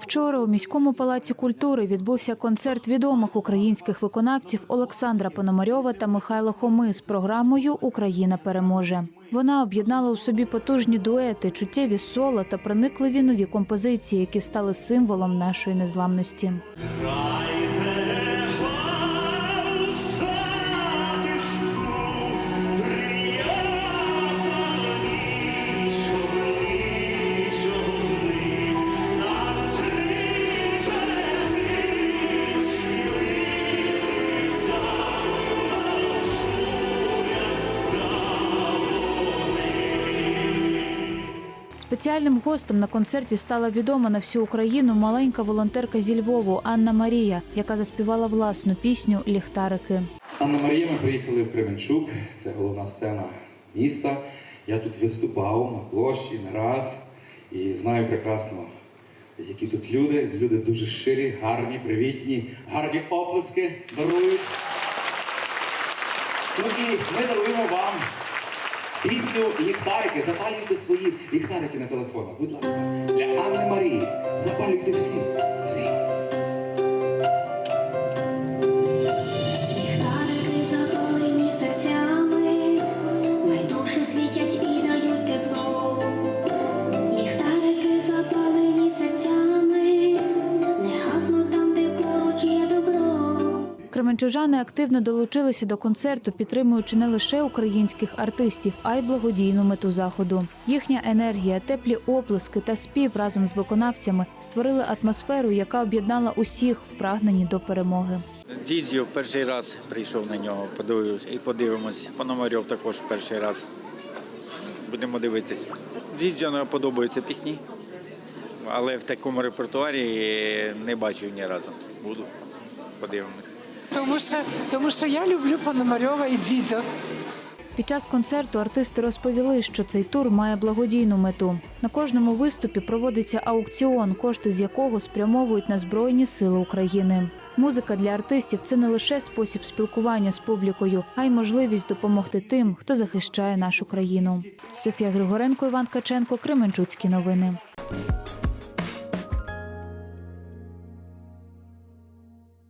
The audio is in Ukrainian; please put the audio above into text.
Вчора у міському палаці культури відбувся концерт відомих українських виконавців Олександра Пономарьова та Михайла Хоми з програмою Україна переможе. Вона об'єднала у собі потужні дуети, чуттєві соло та проникливі нові композиції, які стали символом нашої незламності. Спеціальним гостем на концерті стала відома на всю Україну маленька волонтерка зі Львову Анна Марія, яка заспівала власну пісню Ліхтарики. Анна Марія, ми приїхали в Кременчук, це головна сцена міста. Я тут виступав на площі не раз і знаю прекрасно, які тут люди. Люди дуже щирі, гарні, привітні, гарні оплески дарують. Ну і ми даруємо вам пісню ліхтарики. Запалюйте свої ліхтарики на телефонах. Будь ласка, для Анни Марії. Запалюйте всі, всі. Кременчужани активно долучилися до концерту, підтримуючи не лише українських артистів, а й благодійну мету заходу. Їхня енергія, теплі оплески та спів разом з виконавцями створили атмосферу, яка об'єднала усіх в прагненні до перемоги. Дідзю перший раз прийшов на нього, подивився і подивимось. Пономарьов також перший раз. Будемо дивитися. Дідзю подобаються пісні, але в такому репертуарі не бачив ні разу. Буду. Подивимось. Тому що, тому що я люблю Пономарьова і Дідзьо. Під час концерту артисти розповіли, що цей тур має благодійну мету. На кожному виступі проводиться аукціон, кошти з якого спрямовують на Збройні Сили України. Музика для артистів це не лише спосіб спілкування з публікою, а й можливість допомогти тим, хто захищає нашу країну. Софія Григоренко, Іван Каченко, Кременчуцькі новини.